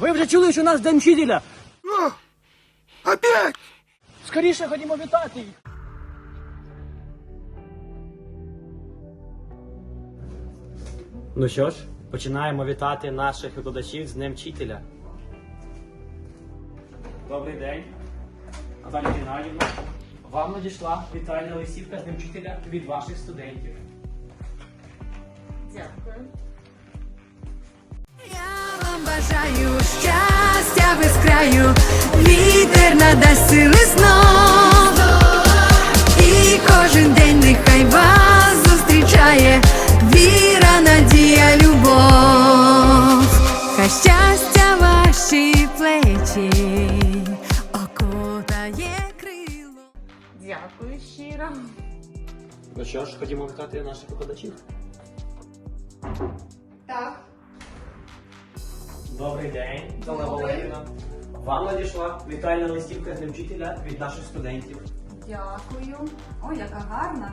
Ви вже чули, що у нас день вчителя? Ну, опять! Скоріше ходімо вітати їх. Ну що ж, починаємо вітати наших викладачів з Днем вчителя. Добрий день. Наталя Геннадівна. Вам надійшла вітальна листівка з Днем вчителя від ваших студентів. Дякую. Я вам бажаю щастя без краю, вітер надасть сили знов. І кожен день нехай вас зустрічає віра, надія, любов. Хай щастя ваші плечі окутає крило. Дякую щиро. Ну що ж, ходімо вітати наших викладачів. Добрий день, Олена Валерівна. Вам надійшла вітальна листівка з вчителя від наших студентів. Дякую. Ой, яка гарна.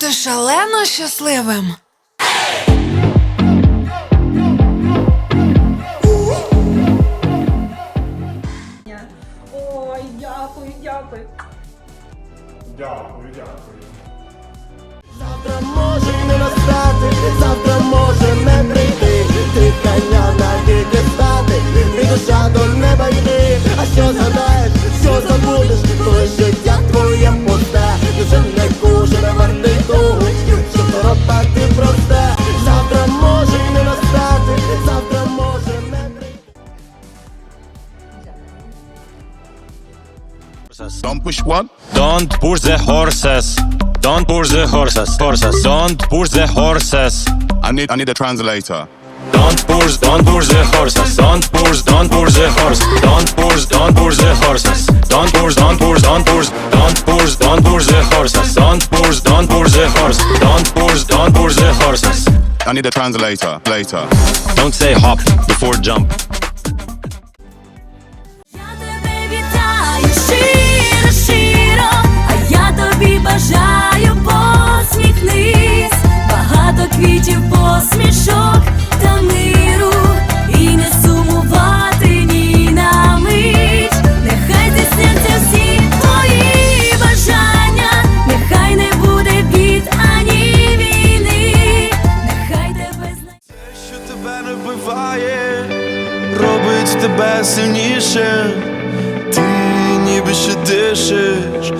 Бути шалено щасливим. Ой, дякую, дякую. дякую. Завтра може не настати, завтра може не прийти, Don't push one. Don't push the horses. Don't push the horses. Horses. Don't push the horses. I need I need a translator. Don't push. Don't push the horses. Don't push. Don't push the horse. Don't push. Don't push the horses. Don't push. Don't push. Don't push. Don't push. Don't push the horses. Don't push. Don't push the horse. Don't push. Don't push the horses. I need a translator later. Don't say hop before jump. Сильніше, ти ніби ще дишиш,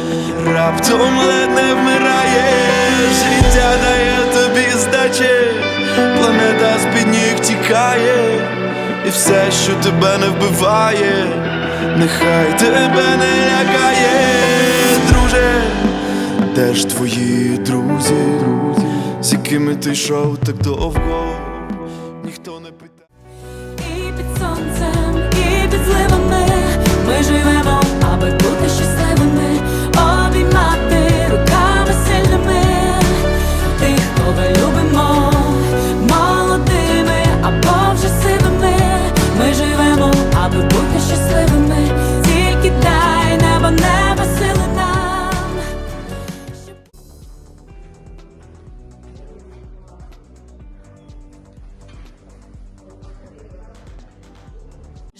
раптом ледь не вмираєш, життя дає тобі здачі, планета з-під ніг тікає, і все, що тебе не вбиває, нехай тебе не лякає, друже. Де ж твої друзі, з якими ти йшов так довго?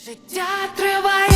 Життя триває